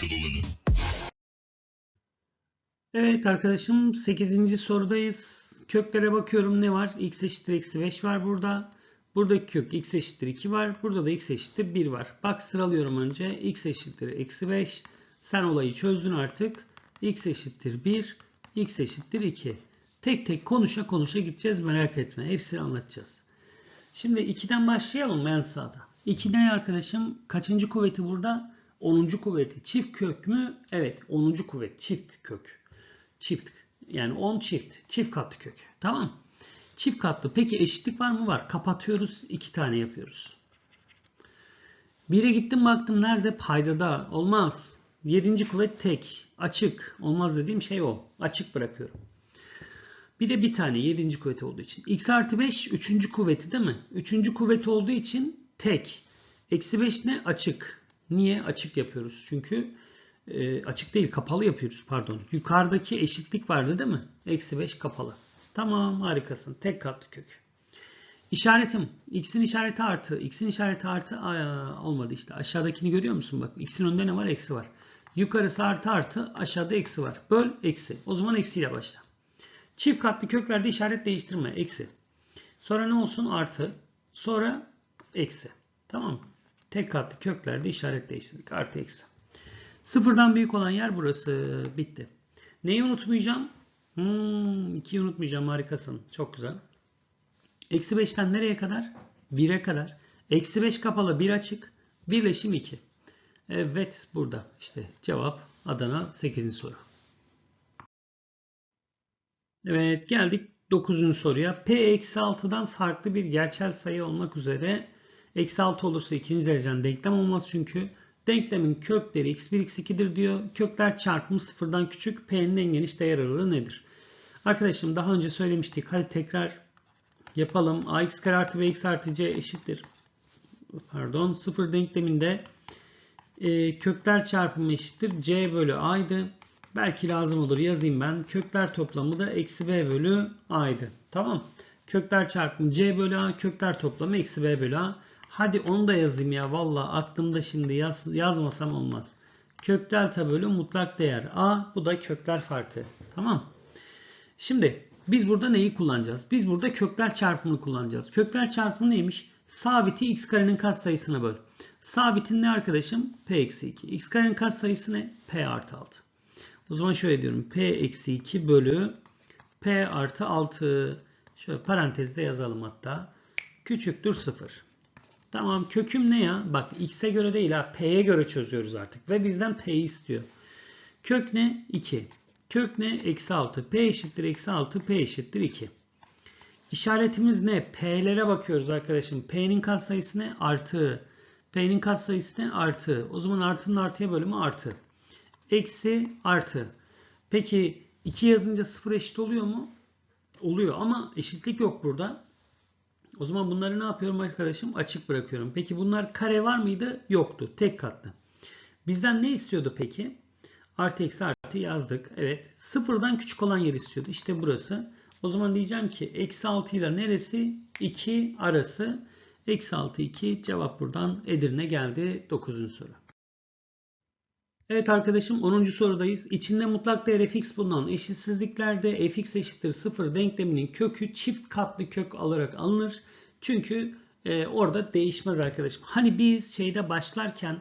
altılının. Evet arkadaşım 8. sorudayız. Köklere bakıyorum ne var? x eşittir eksi 5 var burada. Buradaki kök x eşittir 2 var. Burada da x eşittir 1 var. Bak sıralıyorum önce. x eşittir eksi 5. Sen olayı çözdün artık. x eşittir 1. x eşittir 2. Tek tek konuşa konuşa gideceğiz merak etme. Hepsini anlatacağız. Şimdi 2'den başlayalım en sağda. 2 ne arkadaşım? Kaçıncı kuvveti burada? 10. kuvveti. Çift kök mü? Evet 10. kuvvet. Çift kök. Çift. Yani 10 çift. Çift katlı kök. Tamam. Çift katlı. Peki eşitlik var mı? Var. Kapatıyoruz. 2 tane yapıyoruz. 1'e gittim baktım nerede? Paydada. Olmaz. 7. kuvvet tek. Açık. Olmaz dediğim şey o. Açık bırakıyorum. Bir de bir tane 7. kuvveti olduğu için. x artı 5 3. kuvveti değil mi? 3. kuvveti olduğu için tek. Eksi 5 ne? Açık. Niye? Açık yapıyoruz. Çünkü e, açık değil kapalı yapıyoruz pardon. Yukarıdaki eşitlik vardı değil mi? Eksi 5 kapalı. Tamam harikasın. Tek katlı kök. İşaretim. X'in işareti artı. X'in işareti artı. Aa, olmadı işte. Aşağıdakini görüyor musun? Bak X'in önünde ne var? Eksi var. Yukarısı artı artı. Aşağıda eksi var. Böl eksi. O zaman eksiyle başla. Çift katlı köklerde işaret değiştirme. Eksi. Sonra ne olsun? Artı. Sonra eksi. Tamam mı? Tek katlı köklerde işaret değiştirdik. Artı eksi. Sıfırdan büyük olan yer burası. Bitti. Neyi unutmayacağım? Hmm, 2'yi unutmayacağım. Harikasın. Çok güzel. Eksi 5'ten nereye kadar? 1'e kadar. Eksi 5 kapalı 1 açık. Birleşim 2. Evet burada. İşte cevap Adana 8. soru. Evet geldik 9. soruya. P eksi 6'dan farklı bir gerçel sayı olmak üzere eksi 6 olursa ikinci dereceden denklem olmaz çünkü denklemin kökleri x1 x2'dir diyor. Kökler çarpımı sıfırdan küçük. P'nin en geniş değer aralığı nedir? Arkadaşım daha önce söylemiştik. Hadi tekrar yapalım. ax kare artı bx artı c eşittir. Pardon sıfır denkleminde e, kökler çarpımı eşittir. c bölü a'ydı. Belki lazım olur yazayım ben. Kökler toplamı da eksi b bölü a'ydı. Tamam. Kökler çarpımı c bölü a. Kökler toplamı eksi b bölü a. Hadi onu da yazayım ya. Valla aklımda şimdi yaz, yazmasam olmaz. Kök delta bölü mutlak değer a. Bu da kökler farkı. Tamam. Şimdi biz burada neyi kullanacağız? Biz burada kökler çarpımını kullanacağız. Kökler çarpımı neymiş? Sabiti x karenin katsayısına böl. Sabitin ne arkadaşım? p eksi 2. x karenin katsayısı ne? p artı 6. O zaman şöyle diyorum. P eksi 2 bölü P artı 6. Şöyle parantezde yazalım hatta. Küçüktür 0. Tamam köküm ne ya? Bak x'e göre değil ha. P'ye göre çözüyoruz artık. Ve bizden P'yi istiyor. Kök ne? 2. Kök ne? Eksi 6. P eşittir eksi 6. P eşittir 2. İşaretimiz ne? P'lere bakıyoruz arkadaşım. P'nin katsayısı ne? Artı. P'nin katsayısı ne? Artı. O zaman artının artıya bölümü artı eksi artı. Peki 2 yazınca 0 eşit oluyor mu? Oluyor ama eşitlik yok burada. O zaman bunları ne yapıyorum arkadaşım? Açık bırakıyorum. Peki bunlar kare var mıydı? Yoktu. Tek katlı. Bizden ne istiyordu peki? Artı eksi artı yazdık. Evet. Sıfırdan küçük olan yer istiyordu. İşte burası. O zaman diyeceğim ki eksi 6 ile neresi? 2 arası. Eksi 6 2 cevap buradan Edirne geldi. 9. soru. Evet arkadaşım 10. sorudayız. İçinde mutlak değer fx bulunan eşitsizliklerde fx eşittir 0 denkleminin kökü çift katlı kök alarak alınır. Çünkü e, orada değişmez arkadaşım. Hani biz şeyde başlarken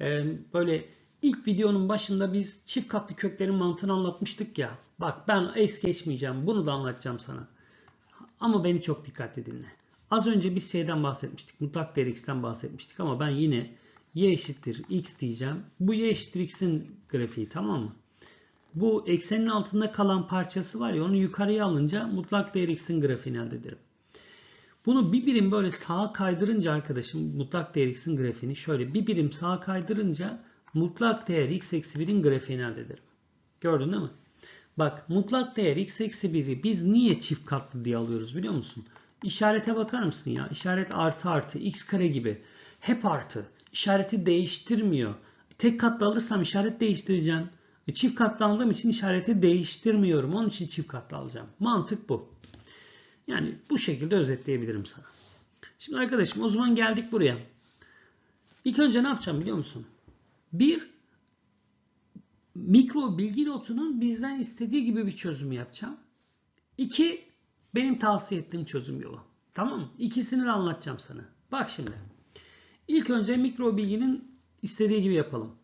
e, böyle ilk videonun başında biz çift katlı köklerin mantığını anlatmıştık ya. Bak ben es geçmeyeceğim. Bunu da anlatacağım sana. Ama beni çok dikkatli dinle. Az önce biz şeyden bahsetmiştik. Mutlak değer x'ten bahsetmiştik ama ben yine y eşittir x diyeceğim. Bu y eşittir x'in grafiği tamam mı? Bu eksenin altında kalan parçası var ya onu yukarıya alınca mutlak değer x'in grafiğini elde ederim. Bunu bir birim böyle sağa kaydırınca arkadaşım mutlak değer x'in grafiğini şöyle bir birim sağa kaydırınca mutlak değer x eksi 1'in grafiğini elde ederim. Gördün değil mi? Bak mutlak değer x eksi 1'i biz niye çift katlı diye alıyoruz biliyor musun? İşarete bakar mısın ya? İşaret artı artı x kare gibi. Hep artı işareti değiştirmiyor. Tek katlı alırsam işaret değiştireceğim. E, çift katlı aldığım için işareti değiştirmiyorum. Onun için çift katlı alacağım. Mantık bu. Yani bu şekilde özetleyebilirim sana. Şimdi arkadaşım o zaman geldik buraya. İlk önce ne yapacağım biliyor musun? Bir mikro bilgi notunun bizden istediği gibi bir çözüm yapacağım. İki, benim tavsiye ettiğim çözüm yolu. Tamam mı? İkisini de anlatacağım sana. Bak şimdi. İlk önce mikro bilginin istediği gibi yapalım.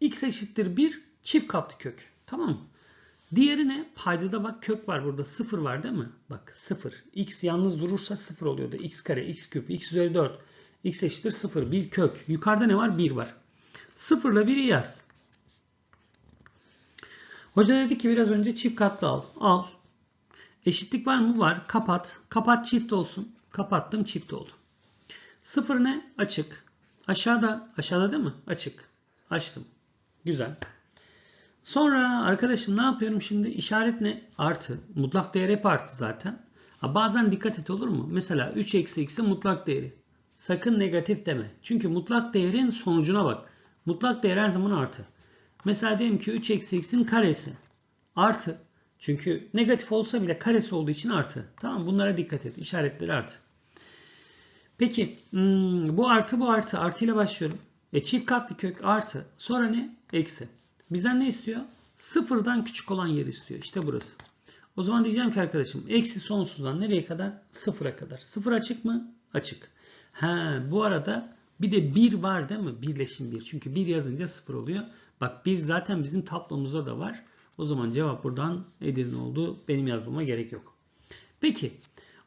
x eşittir 1 çift katlı kök. Tamam mı? Diğeri ne? Paydada bak kök var burada. 0 var değil mi? Bak 0. x yalnız durursa 0 oluyordu. x kare, x küp, x üzeri 4. x eşittir 0. Bir kök. Yukarıda ne var? 1 var. 0 ile 1'i yaz. Hoca dedi ki biraz önce çift katlı al. Al. Eşitlik var mı? Var. Kapat. Kapat çift olsun. Kapattım çift oldu. 0 ne? Açık. Aşağıda. Aşağıda değil mi? Açık. Açtım. Güzel. Sonra arkadaşım ne yapıyorum şimdi? İşaret ne? Artı. Mutlak değer hep artı zaten. Ha, bazen dikkat et olur mu? Mesela 3 eksi x'in mutlak değeri. Sakın negatif deme. Çünkü mutlak değerin sonucuna bak. Mutlak değer her zaman artı. Mesela diyelim ki 3 eksi x'in karesi. Artı. Çünkü negatif olsa bile karesi olduğu için artı. Tamam Bunlara dikkat et. İşaretleri artı. Peki hmm, bu artı bu artı. Artı ile başlıyorum. E çift katlı kök artı. Sonra ne? Eksi. Bizden ne istiyor? Sıfırdan küçük olan yer istiyor. İşte burası. O zaman diyeceğim ki arkadaşım eksi sonsuzdan nereye kadar? Sıfıra kadar. Sıfır açık mı? Açık. Ha, bu arada bir de 1 var değil mi? Birleşim 1. Çünkü 1 yazınca 0 oluyor. Bak 1 zaten bizim tablomuzda da var. O zaman cevap buradan Edirne oldu. Benim yazmama gerek yok. Peki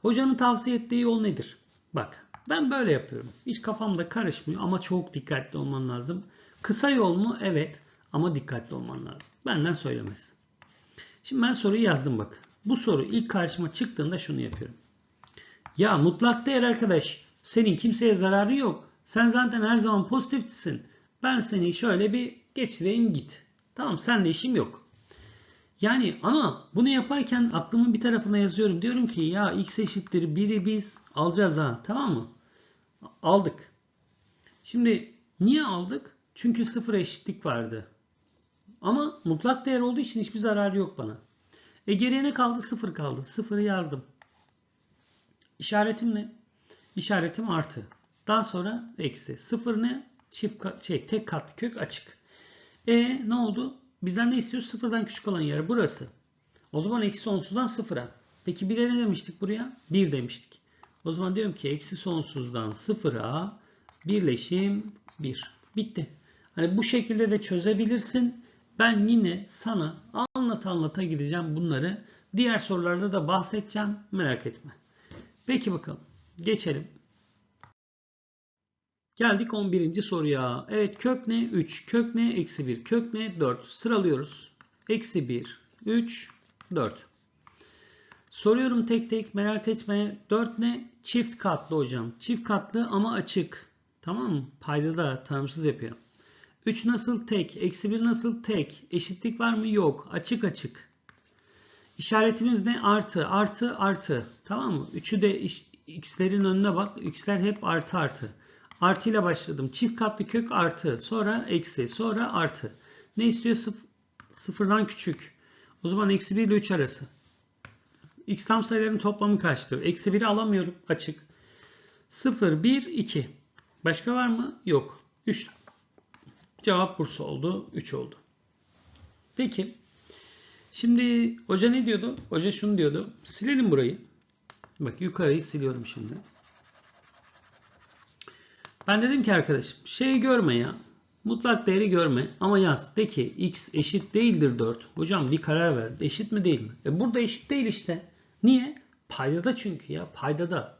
hocanın tavsiye ettiği yol nedir? Bak ben böyle yapıyorum. Hiç kafamda karışmıyor ama çok dikkatli olman lazım. Kısa yol mu? Evet. Ama dikkatli olman lazım. Benden söylemez. Şimdi ben soruyu yazdım bak. Bu soru ilk karşıma çıktığında şunu yapıyorum. Ya mutlak değer arkadaş. Senin kimseye zararı yok. Sen zaten her zaman pozitifsin. Ben seni şöyle bir geçireyim git. Tamam senle işim yok. Yani ama bunu yaparken aklımın bir tarafına yazıyorum. Diyorum ki ya x eşittir 1'i biz alacağız ha. Tamam mı? Aldık. Şimdi niye aldık? Çünkü sıfır eşitlik vardı. Ama mutlak değer olduğu için hiçbir zararı yok bana. E geriye ne kaldı? Sıfır kaldı. Sıfırı yazdım. İşaretim ne? İşaretim artı. Daha sonra eksi. Sıfır ne? Çift kat, şey, tek katlı kök açık. E ne oldu? Bizden ne istiyor? Sıfırdan küçük olan yer burası. O zaman eksi sonsuzdan sıfıra. Peki 1'e ne demiştik buraya? 1 demiştik. O zaman diyorum ki eksi sonsuzdan sıfıra birleşim 1. Bitti. Hani bu şekilde de çözebilirsin. Ben yine sana anlat anlata gideceğim bunları. Diğer sorularda da bahsedeceğim. Merak etme. Peki bakalım. Geçelim. Geldik 11. soruya. Evet kök ne? 3. Kök ne? Eksi 1. Kök ne? 4. Sıralıyoruz. Eksi 1, 3, 4. Soruyorum tek tek merak etme. 4 ne? Çift katlı hocam. Çift katlı ama açık. Tamam mı? Payda da tanımsız yapıyor. 3 nasıl tek? Eksi 1 nasıl tek? Eşitlik var mı? Yok. Açık açık. İşaretimiz ne? Artı. Artı artı. Tamam mı? 3'ü de x'lerin önüne bak. x'ler hep artı artı. Artı ile başladım. Çift katlı kök artı. Sonra eksi. Sonra artı. Ne istiyor? Sıf sıfırdan küçük. O zaman eksi 1 ile 3 arası. X tam sayıların toplamı kaçtır? Eksi 1'i alamıyorum. Açık. 0, 1, 2. Başka var mı? Yok. 3. Cevap Bursa oldu. 3 oldu. Peki. Şimdi hoca ne diyordu? Hoca şunu diyordu. Silelim burayı. Bak yukarıyı siliyorum şimdi. Ben dedim ki arkadaşım şeyi görme ya. Mutlak değeri görme ama yaz. De ki x eşit değildir 4. Hocam bir karar ver. Eşit mi değil mi? E burada eşit değil işte. Niye? Paydada çünkü ya. Paydada.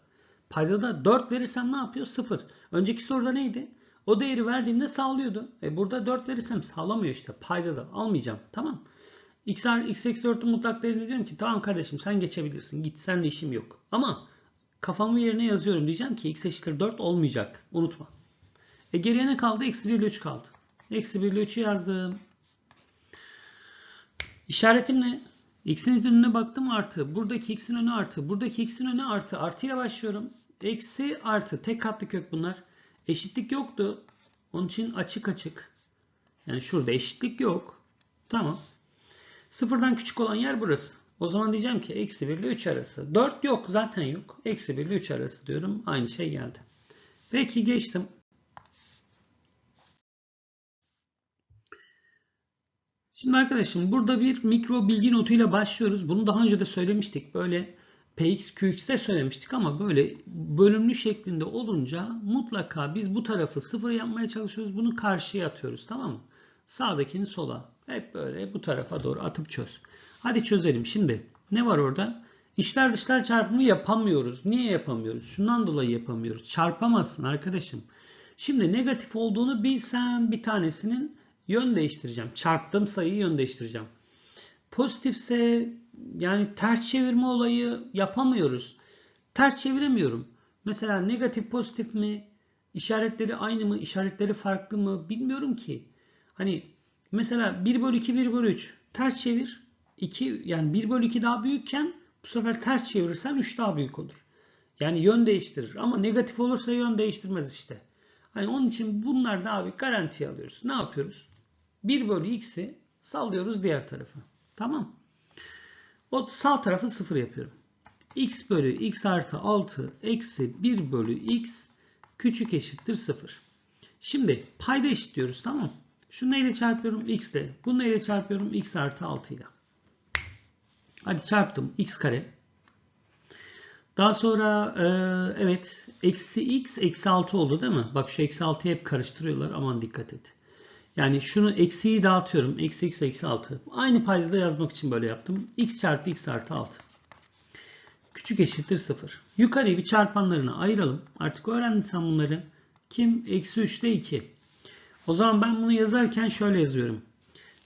Paydada 4 verirsem ne yapıyor? 0. Önceki soruda neydi? O değeri verdiğimde sağlıyordu. E burada 4 verirsem sağlamıyor işte. Paydada. Almayacağım. Tamam. X, x eksi 4'ün mutlak değerini diyorum ki tamam kardeşim sen geçebilirsin. Git sen de işim yok. Ama kafamı yerine yazıyorum. Diyeceğim ki x eşittir 4 olmayacak. Unutma. E geriye ne kaldı? Eksi 1 ile 3 kaldı. Eksi 1 ile 3'ü yazdım. İşaretim ne? X'in önüne baktım artı. Buradaki x'in önü artı. Buradaki x'in önü artı. Artı ile başlıyorum. Eksi artı. Tek katlı kök bunlar. Eşitlik yoktu. Onun için açık açık. Yani şurada eşitlik yok. Tamam. Sıfırdan küçük olan yer burası. O zaman diyeceğim ki eksi 1 ile 3 arası. 4 yok zaten yok. Eksi 1 ile 3 arası diyorum. Aynı şey geldi. Peki geçtim. Şimdi arkadaşım burada bir mikro bilgi notuyla başlıyoruz. Bunu daha önce de söylemiştik. Böyle PX, QX'de söylemiştik ama böyle bölümlü şeklinde olunca mutlaka biz bu tarafı sıfır yapmaya çalışıyoruz. Bunu karşıya atıyoruz tamam mı? Sağdakini sola. Hep böyle bu tarafa doğru atıp çöz. Hadi çözelim. Şimdi ne var orada? İçler dışlar çarpımı yapamıyoruz. Niye yapamıyoruz? Şundan dolayı yapamıyoruz. Çarpamazsın arkadaşım. Şimdi negatif olduğunu bilsem bir tanesinin yön değiştireceğim. Çarptığım sayıyı yön değiştireceğim. Pozitifse yani ters çevirme olayı yapamıyoruz. Ters çeviremiyorum. Mesela negatif pozitif mi? İşaretleri aynı mı? İşaretleri farklı mı? Bilmiyorum ki. Hani mesela 1 bölü 2 1 bölü 3 ters çevir. 2 yani 1 bölü 2 daha büyükken bu sefer ters çevirirsen 3 daha büyük olur. Yani yön değiştirir. Ama negatif olursa yön değiştirmez işte. Hani onun için bunlar da abi garantiye alıyoruz. Ne yapıyoruz? 1 bölü x'i sallıyoruz diğer tarafa. Tamam. O sağ tarafı 0 yapıyorum. x bölü x artı 6 eksi 1 bölü x küçük eşittir 0. Şimdi payda eşitliyoruz tamam Şunu neyle çarpıyorum? x ile. Bunu neyle çarpıyorum? x artı 6 ile. Hadi çarptım. x kare. Daha sonra e, evet eksi x eksi 6 oldu değil mi? Bak şu eksi 6'yı hep karıştırıyorlar. Aman dikkat et. Yani şunu eksiyi dağıtıyorum. Eksi x eksi 6. Aynı paydada yazmak için böyle yaptım. x çarpı x artı 6. Küçük eşittir 0. Yukarıyı bir çarpanlarına ayıralım. Artık öğrendin sen bunları. Kim? Eksi 3 ile 2. O zaman ben bunu yazarken şöyle yazıyorum.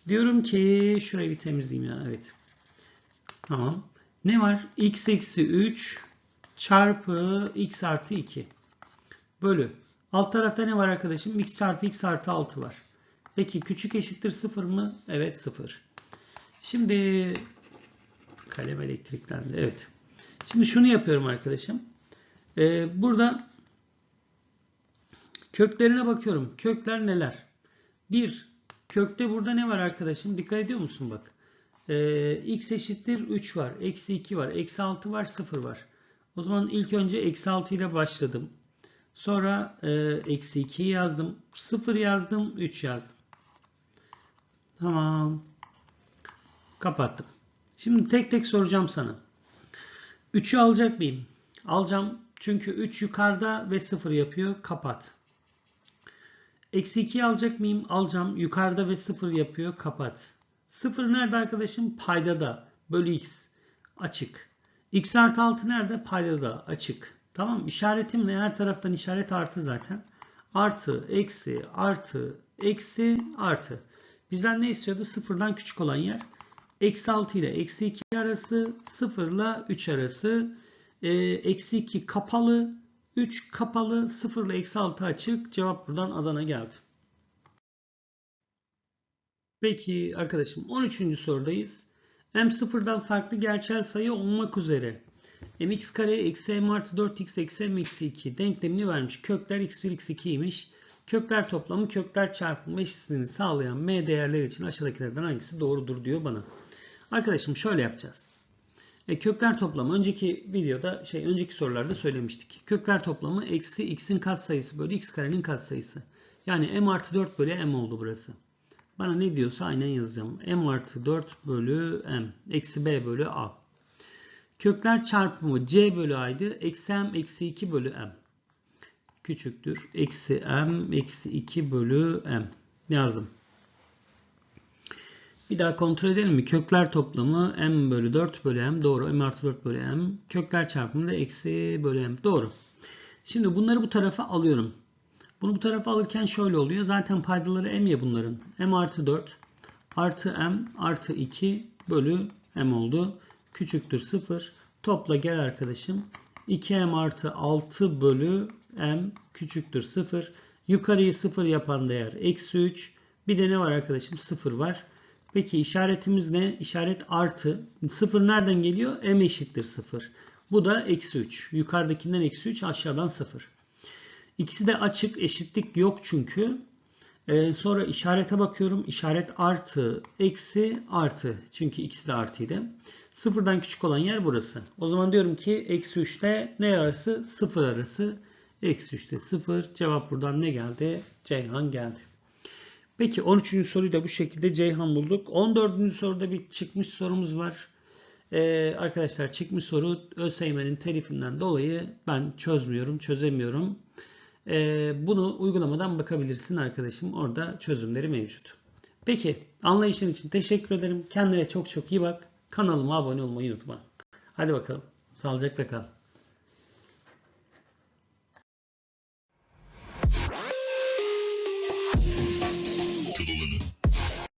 Diyorum ki şurayı bir temizleyeyim ya. Evet. Tamam. Ne var? x eksi 3 çarpı x artı 2 bölü. Alt tarafta ne var arkadaşım? x çarpı x artı 6 var. Peki küçük eşittir 0 mı? Evet 0. Şimdi kalem elektriklendi. Evet. Şimdi şunu yapıyorum arkadaşım. Ee, burada köklerine bakıyorum. Kökler neler? 1. Kökte burada ne var arkadaşım? Dikkat ediyor musun bak. Ee, x eşittir 3 var. Eksi 2 var. Eksi 6 var. 0 var. O zaman ilk önce eksi 6 ile başladım. Sonra e, eksi 2 yazdım. 0 yazdım. 3 yazdım. Tamam. Kapattım. Şimdi tek tek soracağım sana. 3'ü alacak mıyım? Alacağım. Çünkü 3 yukarıda ve 0 yapıyor. Kapat. Eksi 2'yi alacak mıyım? Alacağım. Yukarıda ve 0 yapıyor. Kapat. 0 nerede arkadaşım? Paydada. Bölü x. Açık. x artı 6 nerede? Paydada. Açık. Tamam. İşaretim ne? Her taraftan işaret artı zaten. Artı, eksi, artı, eksi, artı. Bizden ne istiyordu? Sıfırdan küçük olan yer. Eksi 6 ile eksi 2 arası. 0 ile 3 arası. E, eksi 2 kapalı. 3 kapalı. 0 ile eksi 6 açık. Cevap buradan Adana geldi. Peki arkadaşım 13. sorudayız. M sıfırdan farklı gerçel sayı olmak üzere mx kare eksi m artı 4x eksi m eksi 2 denklemini vermiş. Kökler x1 x2 imiş. Kökler toplamı kökler çarpımı eşitsizliğini sağlayan m değerler için aşağıdakilerden hangisi doğrudur diyor bana. Arkadaşım şöyle yapacağız. E, kökler toplamı önceki videoda şey önceki sorularda söylemiştik. Kökler toplamı eksi x'in katsayısı bölü x karenin katsayısı. Yani m artı 4 bölü m oldu burası. Bana ne diyorsa aynen yazacağım. m artı 4 bölü m. Eksi b bölü a. Kökler çarpımı c bölü a'ydı. Eksi m eksi 2 bölü m küçüktür. Eksi m eksi 2 bölü m. Yazdım. Bir daha kontrol edelim mi? Kökler toplamı m bölü 4 bölü m. Doğru. m artı 4 bölü m. Kökler çarpımı da eksi bölü m. Doğru. Şimdi bunları bu tarafa alıyorum. Bunu bu tarafa alırken şöyle oluyor. Zaten paydaları m ya bunların. m artı 4 artı m artı 2 bölü m oldu. Küçüktür 0. Topla gel arkadaşım. 2m artı 6 bölü m küçüktür 0. Yukarıyı 0 yapan değer eksi 3. Bir de ne var arkadaşım? 0 var. Peki işaretimiz ne? İşaret artı. 0 nereden geliyor? m eşittir 0. Bu da eksi 3. Yukarıdakinden eksi 3 aşağıdan 0. İkisi de açık. Eşitlik yok çünkü. Ee, sonra işarete bakıyorum. İşaret artı, eksi, artı. Çünkü ikisi de artıydı. Sıfırdan küçük olan yer burası. O zaman diyorum ki eksi 3 ile ne arası? 0 arası. Eksi 3 ile 0. Cevap buradan ne geldi? Ceyhan geldi. Peki 13. soruyu da bu şekilde Ceyhan bulduk. 14. soruda bir çıkmış sorumuz var. Ee, arkadaşlar çıkmış soru ÖSYM'nin telifinden dolayı ben çözmüyorum, çözemiyorum. Ee, bunu uygulamadan bakabilirsin arkadaşım. Orada çözümleri mevcut. Peki anlayışın için teşekkür ederim. Kendine çok çok iyi bak. Kanalıma abone olmayı unutma. Hadi bakalım. Sağlıcakla kal.